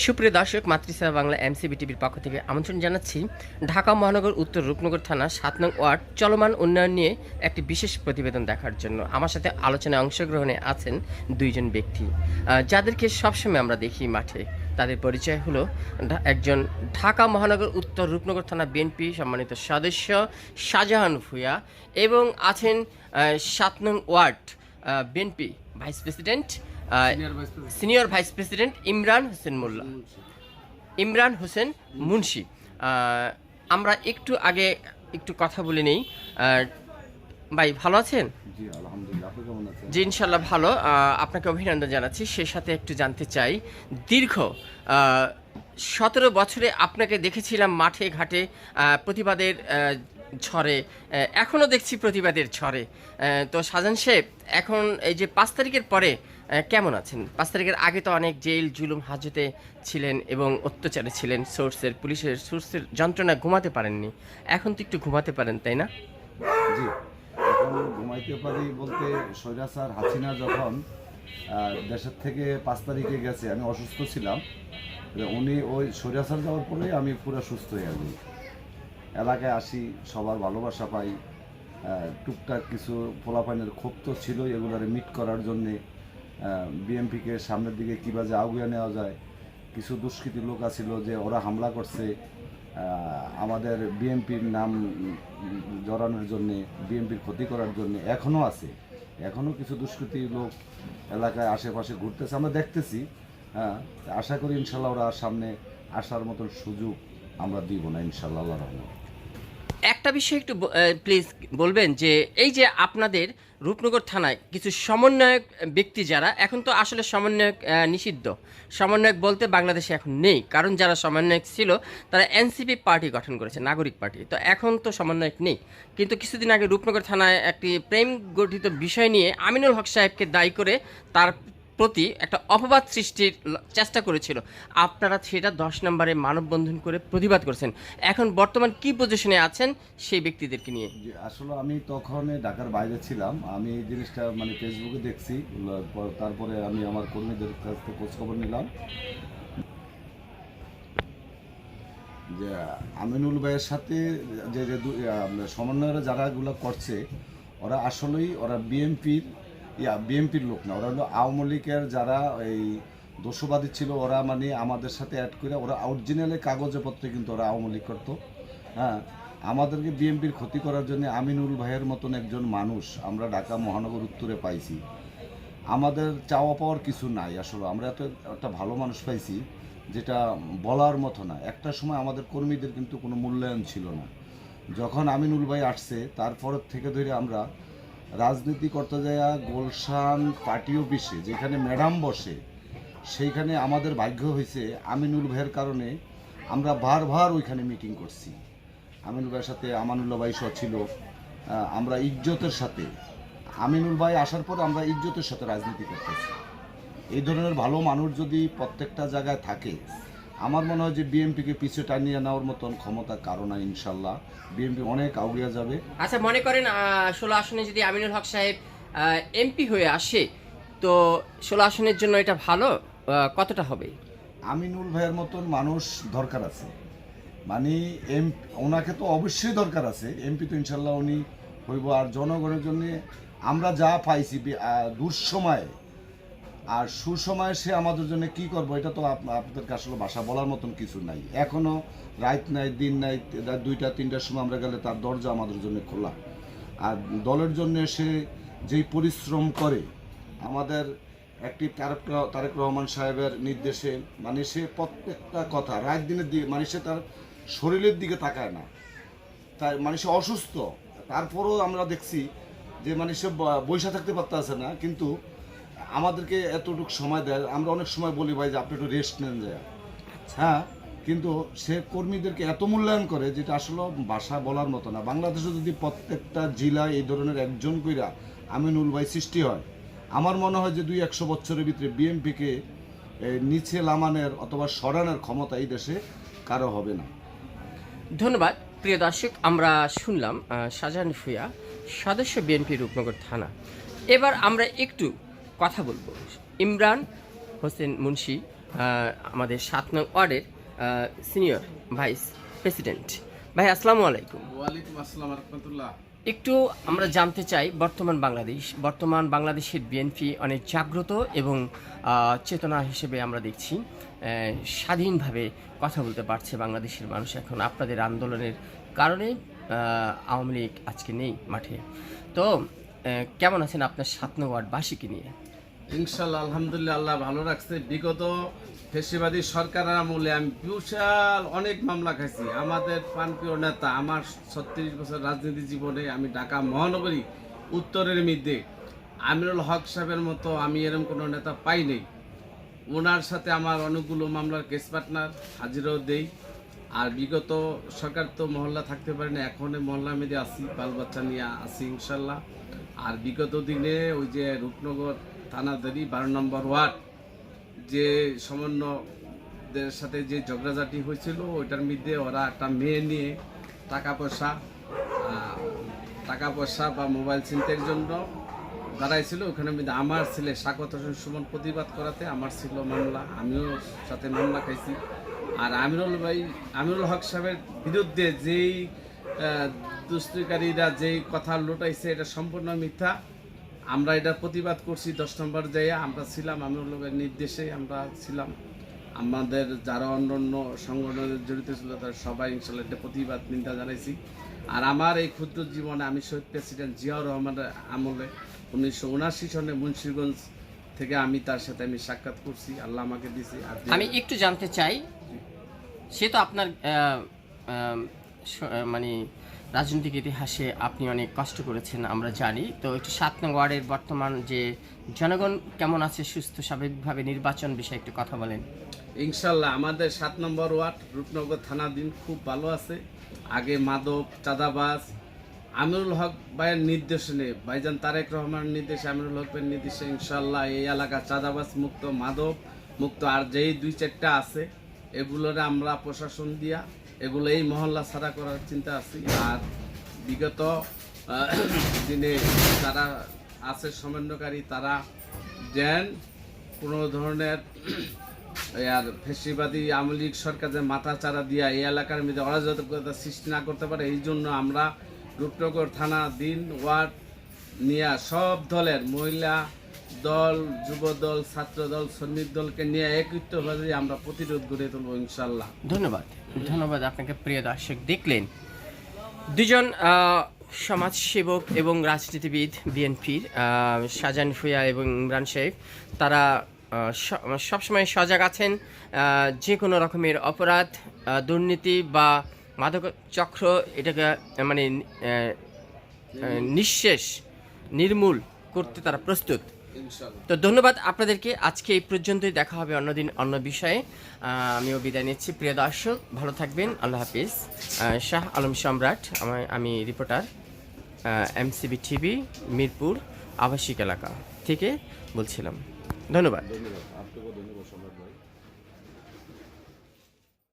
সুপ্রিয় দর্শক, মাতৃসেবা বাংলা এমসিবি টিভির পক্ষ থেকে আমন্ত্রণ জানাচ্ছি ঢাকা মহানগর উত্তর রূপনগর থানা সাত নং ওয়ার্ড চলমান উন্নয়ন নিয়ে একটি বিশেষ প্রতিবেদন দেখার জন্য। আমার সাথে আলোচনায় অংশগ্রহণে আছেন দুইজন ব্যক্তি। যাদেরকে সবসময় আমরা দেখি মাঠে। তাদের পরিচয় হলো একজন ঢাকা মহানগর উত্তর রূপনগর থানা বিএনপি সম্মানিত সদস্য শাহজাহান ভুঁইয়া এবং আছেন সাত নং ward BNP vice president senior vice president Imran Hossain Molla. Imran Hossain Munshi. আমরা একটু আগে একটু কথা বলে নেই। ভাই ভালো আছেন? জি ইনশাল্লাহ ভালো। আপনাকে অভিনন্দন জানাচ্ছি। সেই সাথে একটু জানতে চাই। দীর্ঘ সতেরো বছরে আপনাকে দেখেছিলাম মাঠে ঘাটে প্রতিবাদের ঝড়ে। এখনও দেখছি প্রতিবাদের ঝড়ে। তো সাজান সাহেব এখন এই যে পাঁচ তারিখের পরে কেমন আছেন? পাঁচ তারিখের আগে তো অনেক জেল জুলুম, হাজতে ছিলেন এবং অত্যাচারে ছিলেন সোর্সের, পুলিশের, সোর্সের যন্ত্রণা ঘুমাতে পারেননি। এখন তো একটু ঘুমাতে পারেন, তাই না? জি, এখন ঘুমাইতে পারি বলতে স্বৈরাচার হাসিনা যখন দেশের থেকে পাঁচ তারিখে গেছে, আমি অসুস্থ ছিলাম উনি ওই স্বৈরাচার যাওয়ার পরে আমি পুরো সুস্থ হয়ে যাই এলাকায় আসি, সবার ভালোবাসা পাই টুকটাক কিছু পোলাপানের ক্ষোভ তো ছিলই এগুলারে মিট করার জন্যে। বিএমপিকে সামনের দিকে কীভাবে আগুয়ে নেওয়া যায়? কিছু দুষ্কৃতী লোক আছিল যে ওরা হামলা করছে। আমাদের বিএমপির নাম জড়ানোর জন্যে বিএমপির ক্ষতি করার জন্য এখনও আছে। এখনও কিছু দুষ্কৃতী লোক এলাকায় আশেপাশে ঘুরতেছে। আমরা দেখতেছি হ্যাঁ আশা করি ইনশাল্লাহ ওরা সামনে আসার মতন সুযোগ আমরা দিব না ইনশাল্লাহ রহমান একটা বিষয় একটু প্লিজ বলবেন যে, এই যে আপনাদের রূপনগর থানায় কিছু সমন্বয়ক ব্যক্তি যারা, এখন তো আসলে সমন্বয়ক নিষিদ্ধ। সমন্বয়ক বলতে বাংলাদেশে এখন নেই, কারণ যারা সমন্বয়ক ছিল, তারা এনসিপি পার্টি গঠন করেছে, নাগরিক পার্টি। তো এখন তো সমন্বয়ক নেই। কিন্তু কিছুদিন আগে রূপনগর থানায় একটি প্রেম গঠিত বিষয় নিয়ে আমিনুল হক সাহেবকে দায়ী করে তার প্রতি একটা অপবাদ সৃষ্টির চেষ্টা করেছিল। আপনারা সেটা দশ নম্বরে মানববন্ধন করে প্রতিবাদ করেছেন। এখন বর্তমান কি পজিশনে আছেন সেই ব্যক্তিদেরকে নিয়ে? আসলে আমি তখন ঢাকার বাইরে ছিলাম। আমি এই জিনিসটা মানে ফেসবুকে দেখছি। তারপরে আমি আমার কর্মীদের কাছ খোঁজখবর নিলাম। যে আমিনুল ভাইয়ের সাথে যে সমন্বয়রা যারা এগুলো করছে, ওরা আসলেই ওরা বিএনপির ইয়া, বিএনপির লোক না, ওরা হলো আওয়ামী লীগের যারা এই দোষবাদী ছিল, ওরা মানে আমাদের সাথে অ্যাড করে, ওরা অরিজিনালে কাগজে পত্রে কিন্তু ওরা আওয়ামী লীগ করতো। হ্যাঁ আমাদেরকে বিএনপির ক্ষতি করার জন্য আমিনুল ভাইয়ের মতন একজন মানুষ আমরা ঢাকা মহানগর উত্তরে পাইছি। আমাদের চাওয়া পাওয়ার কিছু নাই আসলে, আমরা এত একটা ভালো মানুষ পাইছি যেটা বলার মতো না। একটা সময় আমাদের কর্মীদের কিন্তু কোনো মূল্যায়ন ছিল না। যখন আমিনুল ভাই আসছে, তারপর থেকে ধরে আমরা রাজনীতি করতে যাওয়া গোলশান পার্টি অফিসে, যেখানে ম্যাডাম বসে, সেইখানে আমাদের ভাগ্য হয়েছে আমিনুল ভাইয়ের কারণে আমরা বারবার ওইখানে মিটিং করছি। আমিনুল ভাইয়ের সাথে আমানুল্লাহ ভাই সহ ছিল আমরা ইজ্জতের সাথে। আমিনুল ভাই আসার পর আমরা ইজ্জতের সাথে রাজনীতি করতেছি। এই ধরনের ভালো মানুষ যদি প্রত্যেকটা জায়গায় থাকে আমার মনে হয় যে বিএনপিকে পিছিয়ে টানিয়ে নেওয়ার মতন ক্ষমতা কারণ ইনশাল্লাহ। বিএনপি অনেক আউড়িয়া যাবে। আচ্ছা মনে করেন ষোলো আসনে যদি আমিনুল হক সাহেব এমপি হয়ে আসে তো ষোলো আসনের জন্য এটা ভালো? কতটা হবে? আমিনুল ভাইয়ের মতন মানুষ দরকার আছে। মানে এম ওনাকে তো অবশ্যই দরকার আছে। এমপি তো ইনশাল্লাহ উনি হইব। আর জনগণের জন্য আমরা যা পাইছি দুঃসময়ে আর সুসময়ে সে আমাদের জন্য কি করব, এটা তো আপ- আপনাদের আসলে ভাষা বলার মতন কিছু নাই। এখনও রাত নাই, দিন নাই দুইটা, তিনটার সময় আমরা গেলে তার দরজা আমাদের জন্য খোলা। আর দলের জন্য সে যেই পরিশ্রম করে, আমাদের একটি তারক তারেক রহমান সাহেবের নির্দেশে মানে সে প্রত্যেকটা কথা, রাত দিনের দিকে মানে সে তার শরীরের দিকে তাকায় না। তাই মানে সে অসুস্থ। তারপরেও আমরা দেখছি যে মানে সে ব- বইসা থাকতে পারতেছে না, কিন্তু আমাদেরকে এতটুকু সময় দেয়। আমরা অনেক সময় বলি ভাই যে আপনি একটু রেস্ট নেন যায় হ্যাঁ কিন্তু সে কর্মীদেরকে এত মূল্যায়ন করে যেটা আসলে ভাষা বলার মতো না। বাংলাদেশে যদি প্রত্যেকটা জেলায় এই ধরনের একজন কইরা আমিনুল ভাই সৃষ্টি হয় আমার মনে হয় যে দুই একশো বছরের ভিতরে বিএমপিকে নিচে লামানের অথবা সরানোর ক্ষমতা এই দেশে কারও হবে না। ধন্যবাদ। প্রিয় দর্শক আমরা শুনলাম শাহজাহান ফুয়া সদস্য বিএনপি রূপনগর থানা। এবার আমরা একটু কথা বলব। ইমরান হোসেন মুন্সি আমাদের সাত নং ওয়ার্ডের সিনিয়র ভাইস প্রেসিডেন্ট ভাই আসসালামু আলাইকুম। ওয়ালাইকুম আসসালাম রহমতুল্লাহ। একটু আমরা জানতে চাই বর্তমান বাংলাদেশ বর্তমান বাংলাদেশের বিএনপি অনেক জাগ্রত এবং চেতনা হিসেবে আমরা দেখছি স্বাধীনভাবে কথা বলতে পারছে বাংলাদেশের মানুষ এখন। আপনাদের আন্দোলনের কারণে আওয়ামী লীগ আজকে নেই মাঠে। তো কেমন আছেন আপনার সাত নং ওয়ার্ডবাসীকে নিয়ে? ইনশাল্লাহ আলহামদুলিল্লাহ, আল্লাহ ভালো রাখছে। বিগত ফেসিবাদী সরকারের আমলে আমি বিশাল অনেক মামলা খাইছি। আমাদের প্রাণপ্রিয় নেতা, আমার ছত্রিশ বছর রাজনীতি জীবনে আমি ঢাকা মহানগরী উত্তরের মধ্যে আমিরুল হক সাহেবের মতো আমি এরকম কোনো নেতা পাই নেই। ওনার সাথে আমার অনেকগুলো মামলার কেস পার্টনার হাজিরাও দেই। আর বিগত সরকার তো মহল্লা থাকতে পারে না এখন মহল্লা মেয়েদের আসি বাল বাচ্চা নিয়ে আসি ইনশাল্লাহ আর বিগত দিনে ওই যে রূপনগর থানাদারি বারো নম্বর ওয়ার্ড, যে সমন্বয়দের সাথে যে ঝগড়াঝাটি হয়েছিল, ওইটার মধ্যে ওরা একটা মেয়ে নিয়ে টাকা পয়সা টাকা পয়সা বা মোবাইল চিন্তার জন্য দাঁড়াইছিল। ওখানে মধ্যে আমার ছেলে স্বাগত সুমন প্রতিবাদ করাতে আমার ছিল মামলা, আমিও সাথে মামলা খাইছি। আর আমিরুল ভাই, আমিরুল হক সাহেবের বিরুদ্ধে যেই আহ, দুষ্কৃকারীরা যেই কথা লুটাইছে এটা সম্পূর্ণ মিথ্যা। আমরা এটা প্রতিবাদ করছি দশ নম্বর জায়গা আমরা ছিলাম আমিরুল হকের নির্দেশে আমরা ছিলাম। আমাদের যারা অন্য অন্য সংগঠনের জড়িত ছিল তারা সবাই ইনশাল্লাহ এটা প্রতিবাদ নিন্দা জানাইছি। আর আমার এই ক্ষুদ্র জীবনে আমি শহীদ প্রেসিডেন্ট জিয়াউর রহমানের আমলে উনিশশো উনাশি সনে মুন্সিগঞ্জ থেকে আমি তার সাথে আমি সাক্ষাৎ করছি। আল্লাহ আমাকে দিছি। আর আমি একটু জানতে চাই সে তো আপনার মানে রাজনৈতিক ইতিহাসে আপনি অনেক কষ্ট করেছেন, আমরা জানি। তো একটু সাত নং ওয়ার্ডের বর্তমান যে জনগণ কেমন আছে, সুস্থ, স্বাভাবিকভাবে নির্বাচন বিষয়ে একটু কথা বলেন। ইনশাল্লাহ, আমাদের সাত নম্বর ওয়ার্ড রূপনগর থানাধীন খুব ভালো আছে। আগে মাদক, চাঁদাবাজ আমিরুল হক ভাইয়ের নির্দেশনে, ভাইজান তারেক রহমানের নির্দেশে আমিরুল হক ভাইয়ের নির্দেশে ইনশাল্লাহ এই এলাকা চাঁদাবাজ, মুক্ত মাদক, মুক্ত আর যেই দুই চারটা আছে, এগুলোরে আমরা প্রশাসন দিয়া এগুলো এই মহল্লা ছাড়া করার চিন্তা আছি। আর বিগত দিনে যারা আছে সমন্বয়কারী, তারা যেন কোনো ধরনের আর ফেসিবাদী আওয়ামী লীগ সরকার যে মাথা চারা দিয়া এই এলাকার মধ্যে অরাজকতা সৃষ্টি না করতে পারে, এই জন্য আমরা রূপনগর থানা দিন ওয়ার্ড নিয়ে সব দলের মহিলা দল যুব দল ছাত্র দল শ্রমিক দলকে নিয়ে একত্রিতভাবে আমরা প্রতিরোধ গড়ে তুলবো ইনশাল্লাহ ধন্যবাদ। ধন্যবাদ আপনাকে, প্রিয় দর্শক, দেখলেন। দুজন সমাজসেবক এবং রাজনীতিবিদ বিএনপির শাহজাহান ফুয়া এবং ইমরান শেখ, তারা সবসময় সজাগ আছেন যে কোনো রকমের অপরাধ দুর্নীতি বা মাদক চক্র এটাকে মানে নিঃশেষ, নির্মূল করতে তারা প্রস্তুত। তো ধন্যবাদ আপনাদেরকে। আজকে এই পর্যন্তই দেখা হবে অন্যদিন অন্য বিষয়ে। আমিও বিদায় নিচ্ছি। প্রিয় দর্শক ভালো থাকবেন। আল্লাহ হাফিজ। শাহ আলম সম্রাট আমার আমি রিপোর্টার এমসিবি টিভি মিরপুর আবাসিক এলাকা থেকে বলছিলাম। ধন্যবাদ। ধন্যবাদ। ধন্যবাদ সম্রাট ভাই।